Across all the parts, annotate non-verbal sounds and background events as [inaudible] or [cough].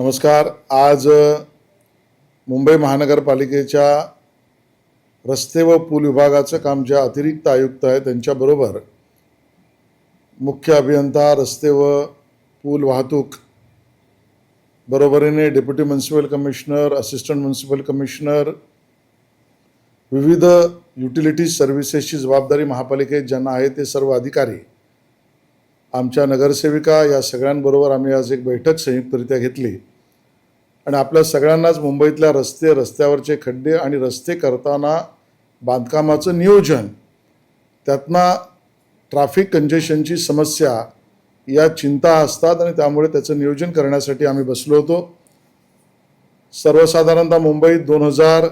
नमस्कार. आज मुंबई महानगरपालिकेच्या रस्ते व पूल विभागाचं काम ज्या अतिरिक्त आयुक्त आहे त्यांच्याबरोबर मुख्य अभियंता रस्ते व पूल वाहतूक बरोबरीने deputy municipal commissioner assistant municipal commissioner विविध युटिलिटी सर्व्हिसेसची जबाबदारी महापालिकेत ज्यांना आहे ते सर्व अधिकारी आमच्या नगरसेविका या सगळ्यांबरोबर आम्ही आज एक बैठक संयुक्तरित्या घेतली. आणि आपल्या सगळ्यांनाच मुंबईतल्या रस्ते रस्त्यावरचे खड्डे आणि रस्ते करताना बांधकामाचं नियोजन त्यातनं ट्रॅफिक कंजेशनची समस्या या चिंता असतात आणि त्यामुळे त्याचं नियोजन करण्यासाठी आम्ही बसलो होतो. सर्वसाधारणतः मुंबईत दोन हजार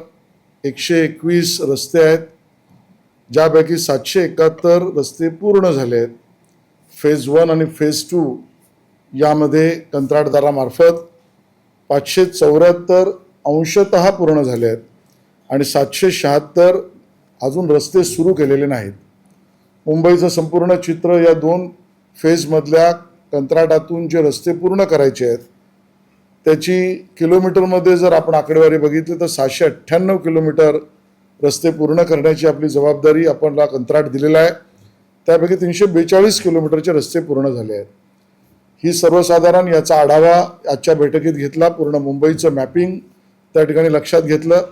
एकशे एकवीस रस्ते आहेत ज्यापैकी सातशे एकाहत्तर रस्ते पूर्ण झाले आहेत फेज वन आणि फेज टू यामध्ये कंत्राटदारामार्फत पाचशे चौऱ्याहत्तर अंशतः पूर्ण झाले आहेत आणि सातशे शहात्तर अजून रस्ते सुरू केलेले नाहीत. मुंबईचं संपूर्ण चित्र या दोन फेजमधल्या कंत्राटातून जे रस्ते पूर्ण करायचे आहेत त्याची किलोमीटरमध्ये जर आपण आकडेवारी बघितली तर सहाशे अठ्ठ्याण्णव किलोमीटर रस्ते पूर्ण करण्याची आपली जबाबदारी आपणला कंत्राट दिलेला आहे. त्यापैकी तीनशे बेचाळीस किलोमीटरचे रस्ते पूर्ण झाले आहेत. ही सर्वसाधारण याचा आढावा आजच्या बैठकीत घेतला पूर्ण मुंबईचं मॅपिंग त्या ठिकाणी लक्षात घेतलं.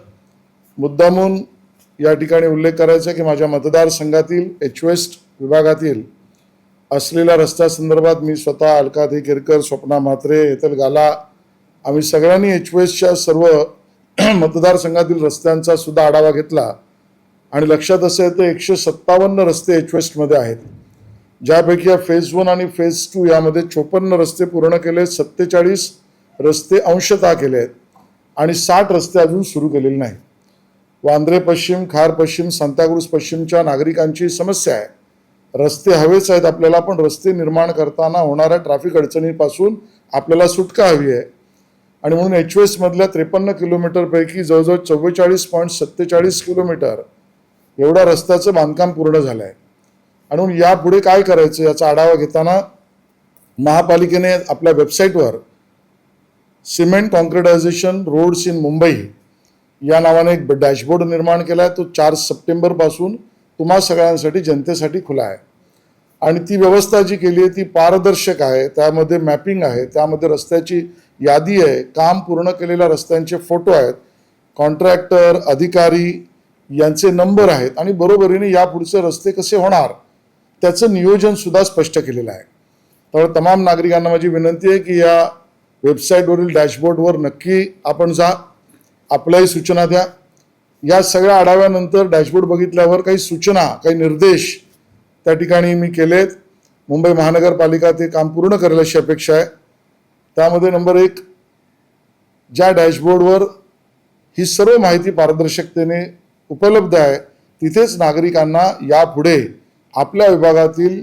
मुद्दामून या ठिकाणी उल्लेख करायचा की माझ्या मतदारसंघातील एच वेस्ट विभागातील असलेल्या रस्त्यासंदर्भात मी स्वतः अलकाधी केरकर स्वप्ना म्हात्रे हेतल गाला आम्ही सगळ्यांनी एच वेस्टच्या सर्व [clears throat] मतदारसंघातील रस्त्यांचा सुद्धा आढावा घेतला. आणि लक्षात असेल तर एकशे सत्तावन्न रस्ते एच वेस्टमध्ये आहेत. ज्यापैकी या फेज वन आणि फेज टू यामध्ये चोपन्न रस्ते पूर्ण केले सत्तेचाळीस रस्ते अंशतः केले आहेत आणि साठ रस्ते अजून सुरू केलेले नाहीत. वांद्रे पश्चिम खार पश्चिम सांताक्रूज पश्चिमच्या नागरिकांची समस्या आहे. रस्ते हवेच आहेत आपल्याला पण रस्ते निर्माण करताना होणाऱ्या ट्रॅफिक अडचणीपासून आपल्याला सुटका हवी आहे. आणि म्हणून एच एस मधल्या त्रेपन्न किलोमीटरपैकी जवळजवळ चव्वेचाळीस पॉईंट सत्तेचाळीस किलोमीटर एवढा रस्त्याचं बांधकाम पूर्ण झालं आहे म्हणून यापुढे काय करायचं याचा आढावा घेताना महापालिकेने आपल्या वेबसाईटवर cement concretisation roads in Mumbai या नावाने एक डॅशबोर्ड निर्माण केला आहे. तो चार सप्टेंबरपासून तुम्हा सगळ्यांसाठी जनतेसाठी खुला आहे. आणि ती व्यवस्था जी केली आहे ती पारदर्शक आहे. त्यामध्ये मॅपिंग आहे. त्यामध्ये रस्त्याची यादी आहे. काम पूर्ण केलेल्या रस्त्यांचे फोटो आहेत. कॉन्ट्रॅक्टर अधिकारी यांचे नंबर आहेत. आणि बरोबरीने यापुढचे रस्ते कसे होणार? त्याचं नियोजनसुद्धा स्पष्ट केलेलं आहे. त्यामुळे तमाम नागरिकांना माझी विनंती आहे की या वेबसाईटवरील डॅशबोर्डवर नक्की आपण जा आपल्याही सूचना द्या. या सगळ्या आढाव्यानंतर डॅशबोर्ड बघितल्यावर काही सूचना काही निर्देश त्या ठिकाणी मी केलेत. मुंबई महानगरपालिका ते काम पूर्ण करेल अशी अपेक्षा आहे. त्यामध्ये नंबर एक ज्या डॅशबोर्डवर ही सर्व माहिती पारदर्शकतेने उपलब्ध आहे तिथेच नागरिकांना यापुढे आपल्या विभागातील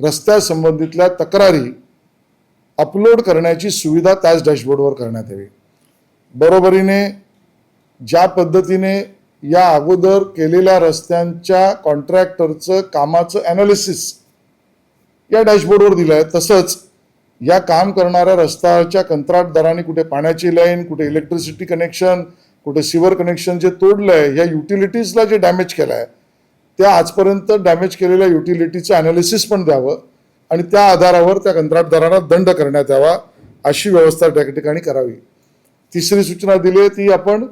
रस्त्यासंबंधितल्या तक्रारी अपलोड करण्याची सुविधा त्याच डॅशबोर्डवर करण्यात यावी. बरोबरीने ज्या पद्धतीने या अगोदर केलेल्या रस्त्यांच्या कॉन्ट्रॅक्टरचं कामाचं ॲनालिसिस या डॅशबोर्डवर दिलं आहे तसंच या काम करणाऱ्या रस्त्याच्या कंत्राटदारांनी कुठे पाण्याची लाईन कुठे इलेक्ट्रिसिटी कनेक्शन कुठे सिवर कनेक्शन जे तोडलं आहे या युटिलिटीजला जे डॅमेज केलं आहे त्या आजपर्यंत डॅमेज केलेल्या युटिलिटीचं ॲनालिसिस पण द्यावं आणि त्या आधारावर त्या कंत्राटदारांना दंड करण्यात यावा अशी व्यवस्था त्या ठिकाणी करावी. तिसरी सूचना दिली आहे ती आपण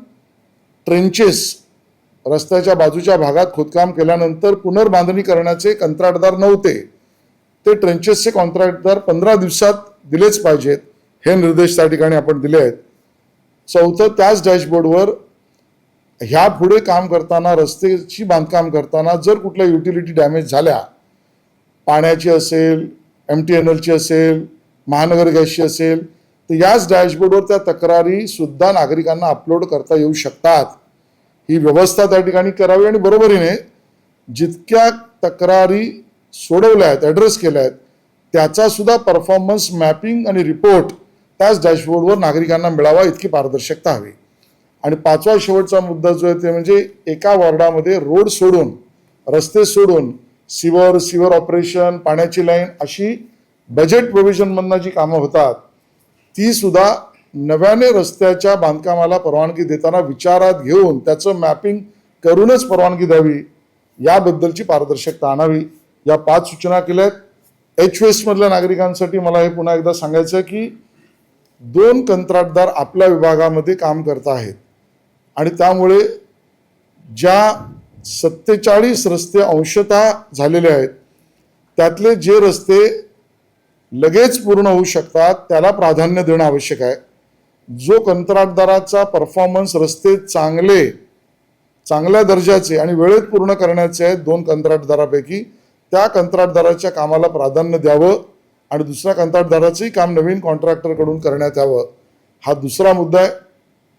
ट्रेंचेस रस्त्याच्या बाजूच्या भागात खोदकाम केल्यानंतर पुनर्बांधणी करण्याचे कंत्राटदार नव्हते. ते ट्रेंचेसचे कॉन्ट्रॅक्टदार पंधरा दिवसात दिलेच पाहिजेत हे निर्देश त्या ठिकाणी आपण दिले आहेत. चौथं त्याच डॅशबोर्डवर ह्या पुढे काम करताना रस्त्याची बांधकाम करताना जर कुठल्या युटिलिटी डॅमेज झाल्या पाण्याची असेल एम टी एन एलची असेल महानगर गॅसची असेल तर याच डॅशबोर्डवर त्या तक्रारी सुद्धा नागरिकांना अपलोड करता येऊ शकतात. ही व्यवस्था त्या ठिकाणी करावी आणि बरोबरीने जितक्या तक्रारी सोडवल्या आहेत ॲड्रेस केल्या आहेत त्याचा सुद्धा परफॉर्मन्स मॅपिंग आणि रिपोर्ट त्याच डॅशबोर्डवर नागरिकांना मिळावा इतकी पारदर्शकता हवी. आणि पाचवा शेवटचा मुद्दा जो आहे ते म्हणजे एका वॉर्डामध्ये रोड सोडून रस्ते सोडून सिवर सिवर ऑपरेशन पाण्याची लाईन अशी बजेट प्रोव्हिजनमधनं जी कामं होतात ती सुद्धा नव्याने रस्त्याच्या बांधकामाला परवानगी देताना विचारात घेऊन त्याचं मॅपिंग करूनच परवानगी द्यावी याबद्दलची पारदर्शकता आणावी. या पाच सूचना केल्यात. एच मधल्या नागरिकांसाठी मला हे पुन्हा एकदा सांगायचं आहे की दोन कंत्राटदार आपल्या विभागामध्ये काम करत आहेत. आणि त्यामुळे ज्या सत्तेचाळीस रस्ते अंशतः झालेले आहेत त्यातले जे रस्ते लगेच पूर्ण होऊ शकतात त्याला प्राधान्य देणं आवश्यक आहे. जो कंत्राटदाराचा परफॉर्मन्स रस्ते चांगले चांगल्या दर्जाचे आणि वेळेत पूर्ण करण्याचे आहेत दोन कंत्राटदारापैकी त्या कंत्राटदाराच्या कामाला प्राधान्य द्यावं आणि दुसऱ्या कंत्राटदाराचंही काम नवीन कॉन्ट्रॅक्टरकडून करण्यात यावं. हा दुसरा मुद्दा आहे.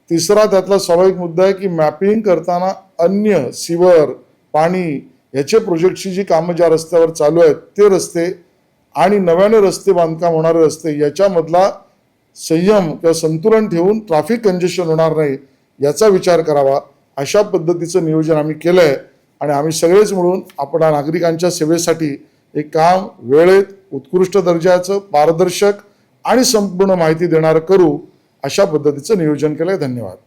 तिसरा त्यातला स्वाभाविक मुद्दा आहे की मॅपिंग करताना अन्य सिवर पाणी याचे प्रोजेक्टची जी कामं ज्या रस्त्यावर चालू आहेत ते रस्ते आणि नव्याने रस्ते बांधकाम होणारे रस्ते याच्यामधला संयम किंवा संतुलन ठेवून ट्रॅफिक कंजेशन होणार नाही याचा विचार करावा. अशा पद्धतीचं नियोजन आम्ही केलं आहे आणि आम्ही सगळेच मिळून आपण नागरिकांच्या सेवेसाठी हे काम वेळेत उत्कृष्ट दर्जाचं पारदर्शक आणि संपूर्ण माहिती देणारं करू. अशा पद्धतीचं नियोजन केलं आहे धन्यवाद.